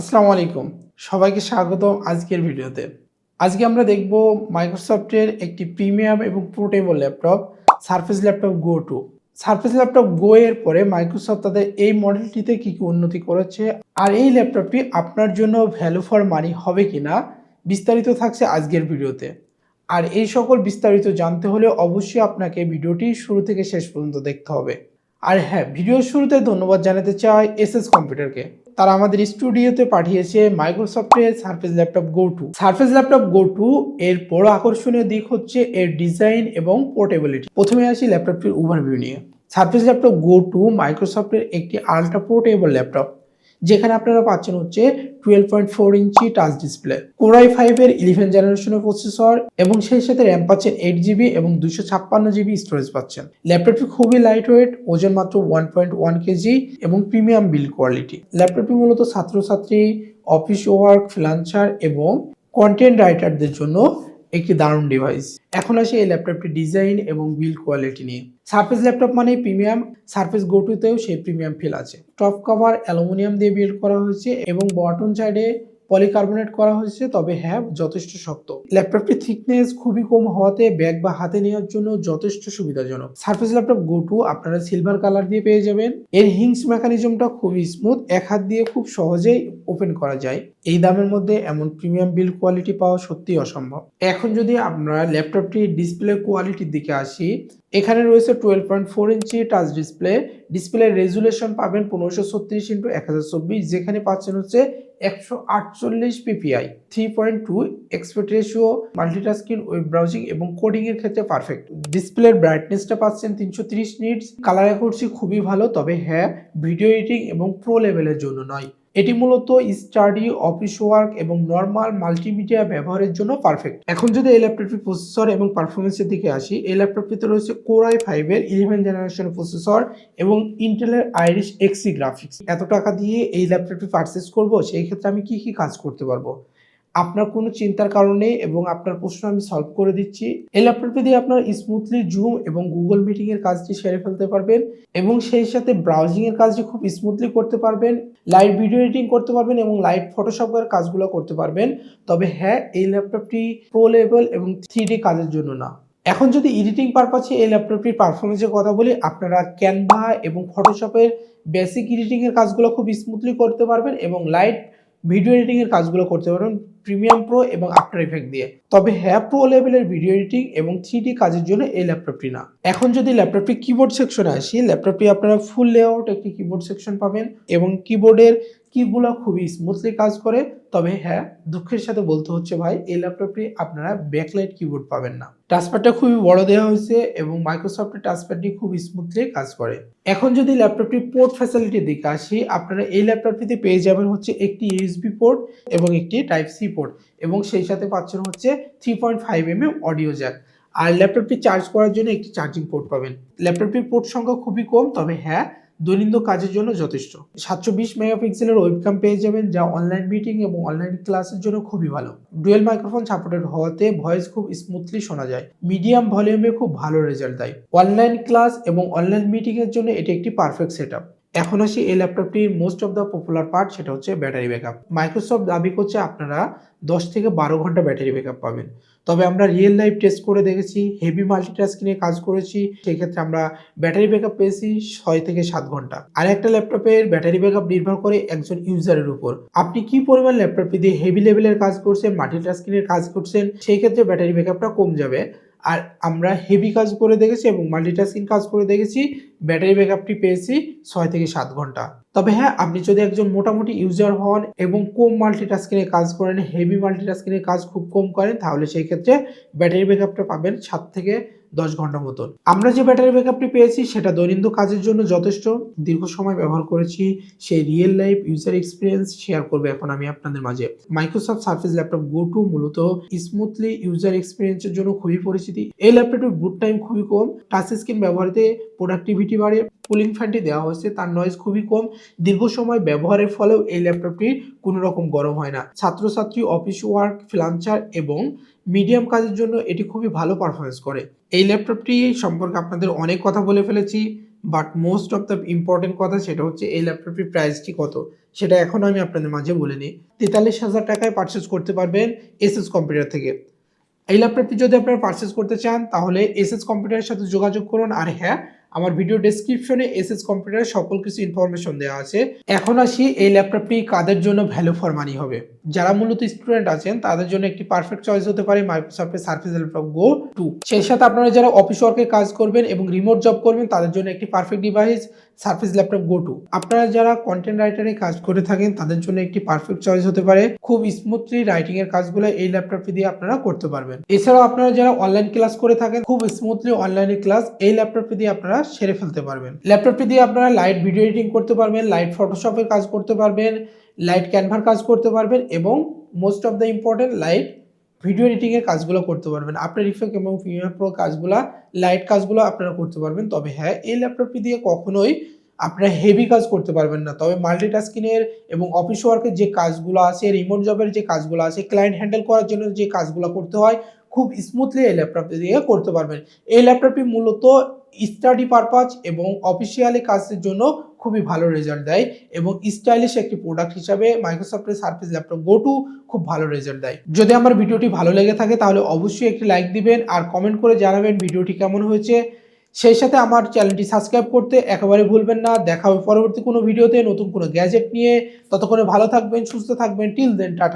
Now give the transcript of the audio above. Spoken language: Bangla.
আসসালামু আলাইকুম। সবাইকে স্বাগত আজকের ভিডিওতে। আজকে আমরা দেখব মাইক্রোসফটের একটি প্রিমিয়াম এবং portable laptop surface laptop go two surface laptop go এর পরে মাইক্রোসফট তাদের এই মডেলটিতে কি কি উন্নতি করেছে আর এই ল্যাপটপটি আপনার জন্য ভ্যালু ফর মানি হবে কি না বিস্তারিত থাকছে আজকের ভিডিওতে। আর এই সকল বিস্তারিত জানতে হলে অবশ্যই আপনাকে ভিডিওটি শুরু থেকে শেষ পর্যন্ত দেখতে হবে। আর হ্যাঁ ভিডিওর শুরুতে ধন্যবাদ জানাতে চাই এস এস কম্পিউটারকে। তারা আমাদের স্টুডিওতে পাঠিয়েছে মাইক্রোসফটের surface laptop go two. Surface laptop go two এর বড় আকর্ষণীয় দিক হচ্ছে এর ডিজাইন এবং পোর্টেবিলিটি। প্রথমে আসি ল্যাপটপটির ওভারভিউ নিয়ে। সার্ফেস ল্যাপটপ গো টু মাইক্রোসফটের একটি আল্ট্রা পোর্টেবল ল্যাপটপ। যেখানে আপনারা পাচ্ছেন হচ্ছে twelve point four inch touch display core i ফাইভের ইলেভেন জেনারেশনের প্রসেসর এবং সেই সাথে র্যাম পাচ্ছেন এইট জিবি এবং দুশো ছাপ্পান্ন জিবি স্টোরেজ পাচ্ছেন। ল্যাপটপটি খুবই লাইট ওয়েট ওজন মাত্র ওয়ান পয়েন্ট ওয়ান কেজি এবং প্রিমিয়াম বিল্ড কোয়ালিটি ল্যাপটপটি মূলত ছাত্রছাত্রী অফিস ওয়ার্ক ফ্রিলান্সার এবং কন্টেন্ট রাইটারদের জন্য একটি দারুণ ডিভাইস এখন আসি এই ল্যাপটপটির ডিজাইন এবং বিল্ড কোয়ালিটি নিয়ে। সার্ফেস ল্যাপটপ মানে প্রিমিয়াম সার্ফেস সারফেস গোটুতেও সেই প্রিমিয়াম ফিল আছে। টপ কভার অ্যালুমিনিয়াম দিয়ে বিল্ড করা হয়েছে এবং বটন সাইডে পলিকার্বনেট করা হয়েছে, তবে হ্যাঁ যথেষ্ট শক্ত। ল্যাপটপটির থিকনেস খুবই কম হওয়াতে ব্যাগ বা হাতে নেওয়ার জন্য যথেষ্ট সুবিধাজনক। সার্ফেস ল্যাপটপ গো টু আপনারা সিলভার কালার দিয়ে পেয়ে যাবেন। এর হিংস মেকানিজমটা খুবই স্মুথ এক হাত দিয়ে খুব সহজেই ওপেন করা যায়। এই দামের মধ্যে এমন প্রিমিয়াম বিল্ড কোয়ালিটি পাওয়া সত্যি অসম্ভব। এখন যদি আমরা ল্যাপটপটির ডিসপ্লে কোয়ালিটির দিকে আসি এখানে রয়েছে twelve point four inch touch display display resolution পাবেন পনেরোশো ছত্রিশ ইন্টু এক হাজার চব্বিশ। যেখানে পাচ্ছেন হচ্ছে একশো আটচল্লিশ PPI three point two aspect ratio multitasking web browsing এবং কোডিং এর ক্ষেত্রে পারফেক্ট ডিসপ্লের ব্রাইটনেসটা পাচ্ছেন তিনশো তিরিশ নিটস কালার অ্যাকুরেসি খুবই ভালো, তবে হ্যাঁ ভিডিও এডিটিং এবং প্রো লেভেলের জন্য নয়। এটি মূলত স্টাডি, অফিস ওয়ার্ক এবং নর্মাল মাল্টিমিডিয়া ব্যবহারের জন্য পারফেক্ট এখন যদি এই ল্যাপটপটির প্রসেসর এবং পারফরমেন্সের দিকে আসি, এই ল্যাপটপটিতে রয়েছে কোরাই ফাইভের ইলেভেন জেনারেশন প্রসেসর এবং ইন্টেলের আইরিশ এক্সি গ্রাফিক্স এত টাকা দিয়ে এই ল্যাপটপটি পারচেস করব, সেই ক্ষেত্রে আমি কি কি কাজ করতে পারব? আপনার কোনো চিন্তার কারণে এবং আপনার প্রশ্ন আমি সলভ করে দিচ্ছি। এই ল্যাপটপটি দিয়ে আপনার স্মুথলি জুম এবং গুগল মিটিং এর কাজটি সেরে ফেলতে পারবেন এবং সেই সাথে ব্রাউজিং এর কাজটি খুব স্মুথলি করতে পারবেন লাইট ভিডিও এডিটিং করতে পারবেন এবং লাইভ ফটোশপের কাজগুলো করতে পারবেন। তবে হ্যাঁ এই ল্যাপটপটি প্রো লেভেল এবং থ্রি কাজের জন্য না। এখন যদি এডিটিং পারপাসে এই ল্যাপটপটির পারফরমেন্সের কথা বলি, আপনারা ক্যানভা এবং ফটোশপের বেসিক এডিটিং এর কাজগুলো খুব স্মুথলি করতে পারবেন এবং লাইট ভিডিও এডিটিং এর কাজগুলো করতে পারবেন। প্রিমিয়াম প্রো এবং আফটার ইফেক্ট দিয়ে। তবে হ্যাঁ প্রো লেভেলের ভিডিও এডিটিং এবং থ্রি কাজের জন্য এই ল্যাপটপটি না। এখন যদি ল্যাপটপটি কিবোর্ড সেকশনে আসি ল্যাপটপটি আপনারা ফুল লেআউট একটি কিবোর্ড সেকশন পাবেন এবং কিবোর্ডের কিগুলো খুবই স্মুথলি কাজ করে। তবে হ্যাঁ দুঃখের সাথে বলতে হচ্ছে ভাই, এই ল্যাপটপটি আপনারা ব্যাকলাইট কিবোর্ড পাবেন না। টাচপ্যাডটা খুবই বড় দেওয়া হয়েছে এবং মাইক্রোসফটের টাচপ্যাডটি খুব স্মুথলি কাজ করে। এখন যদি ল্যাপটপটির পোর্ট ফ্যাসিলিটির দিকে আসি, আপনারা এই ল্যাপটপটিতে পেয়ে যাবেন হচ্ছে একটি ইউএসবি পোর্ট এবং একটি টাইপ সি পোর্ট এবং সেই সাথে পাচ্ছেন হচ্ছে three point five M M audio jack আর ল্যাপটপটি চার্জ করার জন্য একটি চার্জিং পোর্ট পাবেন। ল্যাপটপটির পোর্ট সংখ্যা খুবই কম, তবে হ্যাঁ দৈনন্দিন কাজের জন্য যথেষ্ট। সাতশো বিশ মেগাপিক্সেলের ওয়েবক্যাম পেয়ে যাবেন, যা অনলাইন মিটিং এবং অনলাইন ক্লাসের জন্য খুবই ভালো। ডুয়েল মাইক্রোফোন সাপোর্টেড হওয়াতে ভয়েস খুব স্মুথলি শোনা যায়। মিডিয়াম ভলিউমে খুব ভালো রেজাল্ট দেয়। অনলাইন ক্লাস এবং অনলাইন মিটিংয়ের জন্য এটি একটি পারফেক্ট সেট এখন আসি এই ল্যাপটপটির most of the popular part সেটা হচ্ছে ব্যাটারি ব্যাকআপ মাইক্রোসফট দাবি করছে আপনারা দশ থেকে বারো ঘণ্টা ব্যাটারি ব্যাকআপ পাবেন। তবে আমরা রিয়েল লাইফ টেস্ট করে দেখেছি হেভি মাল্টিটাস্কিংয়ে কাজ করেছি, সেক্ষেত্রে আমরা ব্যাটারি ব্যাকআপ পেয়েছি ছয় থেকে সাত ঘণ্টা। আর একটা ল্যাপটপের ব্যাটারি ব্যাকআপ নির্ভর করে একজন ইউজারের উপর। আপনি কি পরিমাণ ল্যাপটপটি দিয়ে হেভি লেভেলের কাজ করছেন মাল্টিটাস্কিংয়ের কাজ করছেন, সেই ক্ষেত্রে ব্যাটারি ব্যাকআপটা কম যাবে। আর আমরা হেভি কাজ করে দেখেছি এবং মাল্টিটাস্কিং কাজ করে দেখেছি ব্যাটারি ব্যাকআপটি পেয়েছি ছয় থেকে সাত ঘণ্টা। তবে হ্যাঁ আপনি যদি একজন মোটামুটি ইউজার হন এবং কম মাল্টিটাস্কিংয়ে কাজ করেন হেভি মাল্টিটাস্কিংয়ে কাজ খুব কম করেন, তাহলে সেই ক্ষেত্রে ব্যাটারি ব্যাকআপটা পাবেন সাত থেকে দশ ঘণ্টা মতন। আমরা যে ব্যাটারি ব্যাকআপটি পেয়েছি, সেটা দৈনন্দিন কাজের জন্য যথেষ্ট। দীর্ঘ সময় ব্যবহার করেছি সেই real life user experience share করবে এখন আমি আপনাদের মাঝে। Microsoft surface laptop go two মূলত স্মুথলি ইউজার এক্সপিরিয়েন্সের জন্য খুবই পরিচিতি। এই ল্যাপটপটির বুট টাইম খুবই কম টাচ স্ক্রিন ব্যবহারিতে প্রোডাক্টিভিটি বাড়ে কুলিং ফ্যানটি দেওয়া হয়েছে, তার নয়েজ খুবই কম। দীর্ঘ সময় ব্যবহারের ফলেও এই ল্যাপটপটি কোনো রকম গরম হয় না। ছাত্রছাত্রী অফিস ওয়ার্ক ফ্রিলান্সার এবং মিডিয়াম কাজের জন্য এটি খুবই ভালো পারফরমেন্স করে। এই ল্যাপটপটি সম্পর্কে আপনাদের অনেক কথা বলে ফেলেছি but most of the important কথা সেটা হচ্ছে এই ল্যাপটপটির প্রাইসটি কত, সেটা এখন আমি আপনাদের মাঝে বলে নিই। তেতাল্লিশ হাজার টাকায় পারচেস করতে পারবেন এসএস কম্পিউটার থেকে। এই ল্যাপটপটি যদি আপনারা পারচেস করতে চান, তাহলে এসএস কম্পিউটারের সাথে যোগাযোগ করুন। আর হ্যাঁ আমার ভিডিও ডেসক্রিপশনে এস এস কম্পিউটারের সকল কিছু ইনফরমেশন দেওয়া আছে। এখন আসি, এই ল্যাপটপটি কাদের জন্য ভ্যালু ফর মানি হবে? যারা মূলত স্টুডেন্ট আছেন, তাদের জন্য একটি পারফেক্ট চয়েস হতে পারে মাইক্রোসফটের সার্ফেস ল্যাপটপ গো টু সেই সাথে আপনারা যারা অফিস ওয়ার্কে কাজ করবেন এবং রিমোট জব করবেন, তাদের জন্য একটি perfect device surface laptop go two আপনারা যারা কন্টেন্ট রাইটারে কাজ করে থাকেন, তাদের জন্য একটি পারফেক্ট চয়েস হতে পারে। খুব স্মুথলি রাইটিং এর কাজগুলো এই ল্যাপটপটি দিয়ে আপনারা করতে পারবেন। এছাড়াও আপনারা যারা অনলাইন ক্লাস করে থাকেন, খুব স্মুথলি অনলাইনে ক্লাস এই ল্যাপটপটি দিয়ে আপনারা সেরে ফেলতে পারবেন। ল্যাপটপটি দিয়ে আপনারা লাইট ভিডিও এডিটিং করতে পারবেন লাইট ফটোশপের কাজ করতে পারবেন লাইট ক্যানভার কাজ করতে পারবেন এবং most of the important light video এডিটিংয়ের কাজগুলো করতে পারবেন। আপনার ইফেক্ট এবং প্রিমিয়ার প্রো কাজগুলো লাইট কাজগুলো আপনারা করতে পারবেন। তবে হ্যাঁ এই ল্যাপটপটি দিয়ে কখনোই আপনারা হেভি কাজ করতে পারবেন না। তবে মাল্টিটাস্কিংয়ের এবং অফিস ওয়ার্কের যে কাজগুলো আছে রিমোট জবের যে কাজগুলো আছে ক্লায়েন্ট হ্যান্ডেল করার জন্য যে কাজগুলো করতে হয়, খুব স্মুথলি এই ল্যাপটপটি দিয়ে করতে পারবেন। এই ল্যাপটপটি মূলত স্টাডি পারপাস এবং অফিসিয়ালি কাজের জন্য খুবই ভালো রেজাল্ট দেয় এবং স্টাইলিশ একটি প্রোডাক্ট হিসাবে মাইক্রোসফটের সার্ফেস ল্যাপটপ গো টু খুব ভালো রেজাল্ট দেয়। যদি আমার ভিডিওটি ভালো লেগে থাকে, তাহলে অবশ্যই একটি লাইক দিবেন আর কমেন্ট করে জানাবেন ভিডিওটি কেমন হয়েছে। সেই সাথে আমার চ্যানেলটি সাবস্ক্রাইব করতে একেবারে ভুলবেন না। দেখা হবে পরবর্তী কোনো ভিডিওতে নতুন কোনো গ্যাজেট নিয়ে। ততক্ষণে ভালো থাকবেন, সুস্থ থাকবেন। Till then tata.